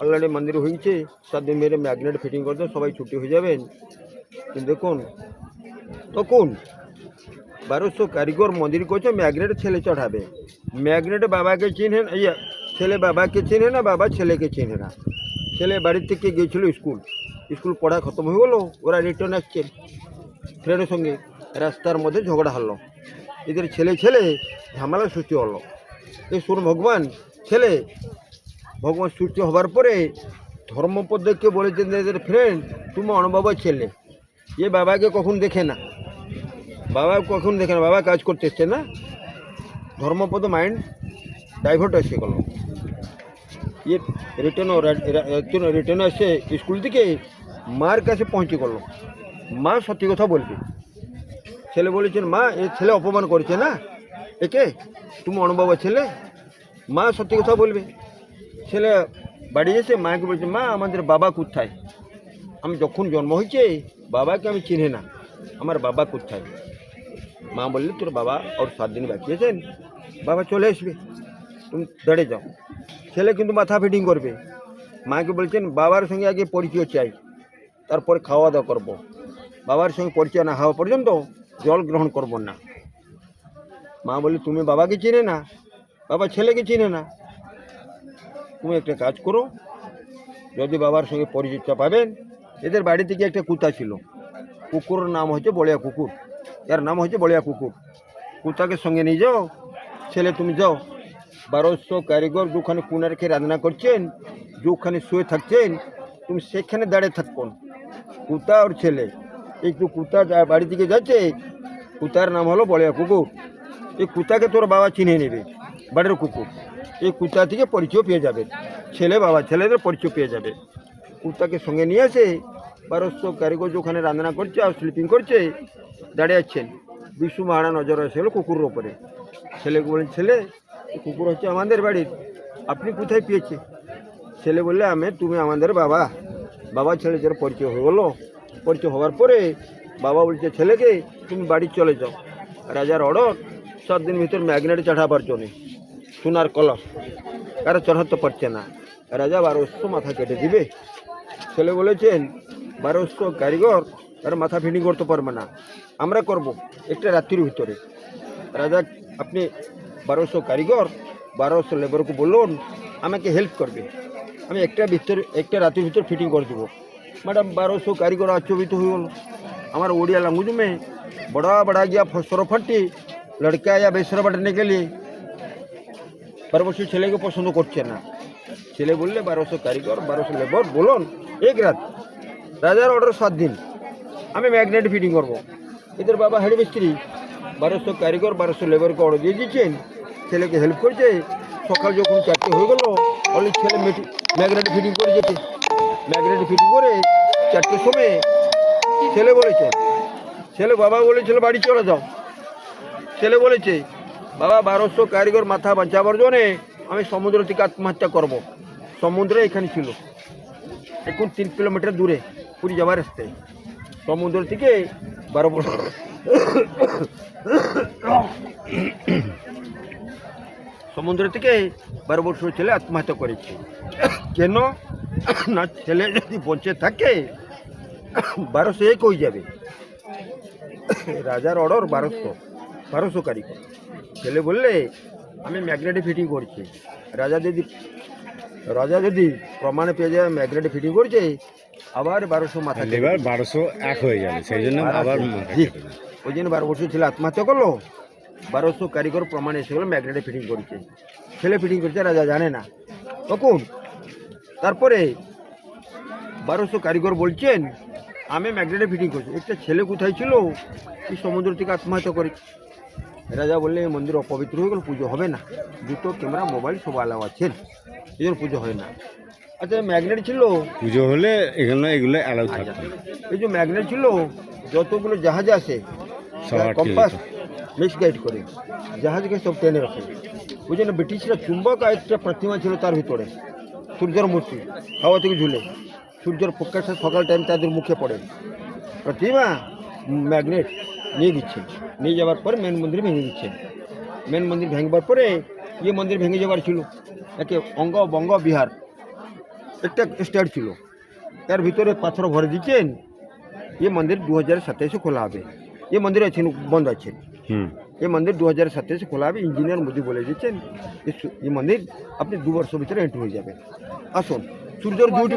Already মন্দির হয়েছে, সাত দিন মেরে ম্যাগনেট ফিটিং করে দেন সবাই ছুটি হয়ে যাবেন। কিন্তু দেখুন, তখন বারোশো কারিগর মন্দির করছে, ম্যাগনেট ছেলে চড়াবে। ম্যাগনেট বাবাকে চিনে না ইয়ে ছেলে বাবাকে চিনে না, বাবা ছেলেকে চিনে না। ছেলে বাড়ির থেকে গিয়েছিল স্কুল। স্কুল পড়া খতম হয়ে গেলো, ওরা রিটার্ন আসছে। ফ্রেন্ডের সঙ্গে রাস্তার মধ্যে ঝগড়া হলো। এদের ছেলে ছেলে ঝামেলা সৃষ্টি হলো। এই শুন ভগবান, ছেলে ভগবান সৃষ্টি হবার পরে ধর্মপদকে বলেছেন এদের ফ্রেন্ড তুমি অনবাবার ছেলে। এ বাবাকে কখন দেখে না। বাবা কখন দেখে না। বাবা কাজ করতে এসছে না? ধর্মপদ মাইন্ড ডাইভার্ট এসে গেল ইয়ে রিটার্ন একজন রিটার্ন আসে স্কুল থেকে। মার কাছে পৌঁছে গেল। মা সত্যি কথা বলবে। ছেলে বলেছেন, মা, এ ছেলে অপমান করেছে না? একে? তুমি অনুবাবা ছেলে? মা সত্যি কথা বলবে। ছেলে বাড়ি এসে মাকে বলছে, মা, আমাদের বাবা কোথায়? আমি যখন জন্ম হয়েছে, বাবাকে আমি চিনি না। আমার বাবা কোথায়? মা বললে, তোর বাবা ওর সাত দিন বাকি আছেন বাবা চলে আসবে। তুমি দাঁড়িয়ে যাও। ছেলে কিন্তু মাথা ফিটিং করবে। মাকে বলছেন, বাবার সঙ্গে আগে পরিচয় চাই। তারপরে খাওয়া দাওয়া করব। বাবার সঙ্গে পরিচয় না হওয়া পর্যন্ত জল গ্রহণ করব না। মা বলে তুমি বাবাকে চিনে না। বাবা ছেলেকে চিনে না। তুমি একটা কাজ করো, যদি বাবার সঙ্গে পরিচয়টা পাবেন এদের বাড়ি থেকে একটা কুতা ছিল। কুকুরের নাম হচ্ছে বলিয়া কুকুর। এর নাম হচ্ছে বলিয়া কুকুর। কুতাকে সঙ্গে নিয়ে যাও, ছেলে তুমি যাও। বারোশো কারিগর যেখানে কুনা রেখে রান্না করছেন যেখানে শুয়ে থাকছেন, তুমি সেখানে দাঁড়িয়ে থাকব কুতা আর ছেলে। যে কুতা বাড়ি থেকে যাচ্ছে কুতার নাম হলো বলিয়া কুকুর। এই কুতাকে তোর বাবা চিনে নেবে, বাড়ির কুকুর। এই কুর্তা থেকে পরিচয় পেয়ে যাবে। ছেলে বাবা, ছেলেদের পরিচয় পেয়ে যাবে। কুর্তাকে সঙ্গে নিয়ে আসে বারোশো কারিগর যেখানে রান্না করছে আর স্লিপিং করছে, দাঁড়িয়ে আছেন। বিশু মহারা নজর এসেছিল কুকুরের ওপরে। ছেলেকে বলেন ছেলে কুকুর হচ্ছে আমাদের বাড়ির। আপনি কোথায় পেয়েছে? ছেলে বললে, আমি, তুমি আমাদের বাবা। বাবা ছেলে যার পরিচয় হয়ে গেলো। পরিচয় হওয়ার পরে বাবা বলছে, ছেলেকে, তুমি বাড়ি চলে যাও। রাজার অর্ডার, সাত দিন ভিতর ম্যাগনেট চাঠাবার জন্য। সোনার কলস। কারও চড়াতে পারছে না। রাজা বারোশো মাথা কেটে দিবে। ছেলে বলেছেন, বারোশো কারিগর, তার মাথা ফিটিং করতে পারবে না। আমরা করব একটা রাত্রির ভিতরে। রাজা, আপনি বারোশো কারিগর, বারোশো লেবারকে বলুন, আমাকে হেল্প করবে। আমি একটা ভিতরে, একটা রাতের ভিতর ফিটিং করে দেবো। ম্যাডাম, বারোশো কারিগর আচ্ছবিত হয়ে গেল। আমার ওড়িয়া ল্যাঙ্গুয়েজ মে বড়া বড়া গিয়া সরফাটি লড়কা ইয়া বেসরা বাটনে কে লিয়ে लिए বারোশো ছেলেকে পছন্দ করছে না। ছেলে বললে, বারোশো কারিগর, বারোশো লেবার বলুন, এক রাত, রাজার অর্ডার সাত দিন, আমি ম্যাগনেট ফিটিং করব। এদের বাবা হেড মিস্ত্রি বারোশো কারিগর, বারোশো লেবারকে অর্ডার দিয়ে দিয়েছেন, ছেলেকে হেল্প করছে, সকাল যখন চারটে হয়ে গেল অনেক ছেলে মেটি ম্যাগনেট ফিটিং করে যেতে ম্যাগনেট ফিটিং করে চারটের সময় ছেলে বলেছে, ছেলে বাবা বলেছিল বাড়ি চলে যাও। ছেলে বলেছে বাবা, বারোশো কারিগর মাথা বাঁচাবার জন্যে আমি সমুদ্র থেকে আত্মহত্যা করব। সমুদ্র এখানে ছিল। এখন তিন কিলোমিটার দূরে, পুরী যাওয়ার রাস্তায়। সমুদ্র থেকে বারো বছর। সমুদ্র থেকে বারো বছর ছেলে আত্মহত্যা করেছে। কেন? না ছেলে যদি বঞ্চে থাকে, বারোশো এক হয়ে যাবে। রাজার অর্ডার বারোশো। বারোশো কারিগর। ছেলে বললে আমি ম্যাগনেটে ফিটিং করছি। রাজা যদি রাজা যদি প্রমাণে পেয়ে যায় ম্যাগনেটে ফিটিং করছে আবার বারোশো মাথা লেবার বারোশো এক হয়ে যাবে সেই জন্য আবার। ওই জন্য বারো বছর ছেলে আত্মহত্যা করল বারোশো কারিগর প্রমাণ এসে গেলো ম্যাগনেটে ফিটিং করছে। ছেলে ফিটিং করছে রাজা জানে না। তখন তারপরে বারোশো কারিগর বলছেন আমি ম্যাগনেটে ফিটিং করছি। একটা ছেলে কোথায় ছিল? কি সমুদ্র থেকে আত্মহত্যা করেছে রাজা বললে এই মন্দির অপবিত্র হয়ে গেল পুজো হবে না। দুটো ক্যামেরা মোবাইল সব আলাও আছেন এই জন্য পুজো হয় না। আচ্ছা ম্যাগনেট ছিল। পুজো হলে এখানে এগুলো অ্যালাউ আচ্ছা। থাকবে এই যে ম্যাগনেট ছিল যতগুলো জাহাজ আছে সব কম্পাস যেত। মিস গাইড করে জাহাজকে সব টেনে রাখে। ওই জন্য ব্রিটিশরা চুম্বক একটা প্রতিমা ছিল তার ভিতরে সূর্যের মূর্তি হাওয়া থেকে ঝুলে। সূর্যের প্রকাশটা সকাল টাইম তাদের মুখে পড়ে। প্রতিমা ম্যাগনেট নিয়ে দিচ্ছে নিয়ে যাওয়ার পর মেন মন্দির ভেঙে দিচ্ছে মেন মন্দির ভেঙবার পরে ইয়ে মন্দির ভেঙে যাওয়ার ছিল। একে অঙ্গ বঙ্গ বিহার। একটা স্টার ছিল। এর ভিতরে পাথর ভরে দিচ্ছেন। এ মন্দির দু হাজার সাতাইশে খোলা হবে। এ মন্দির আছে বন্ধ আছে হুম। এ মন্দির দু হাজার সাতাইশে খোলা হবে। ইঞ্জিনিয়ার মোদি বলে দিচ্ছেন এ মন্দির আপনি দু বছর ভিতরে এন্ট্রি হয়ে যাবে আসুন সূর্যর ডিউটি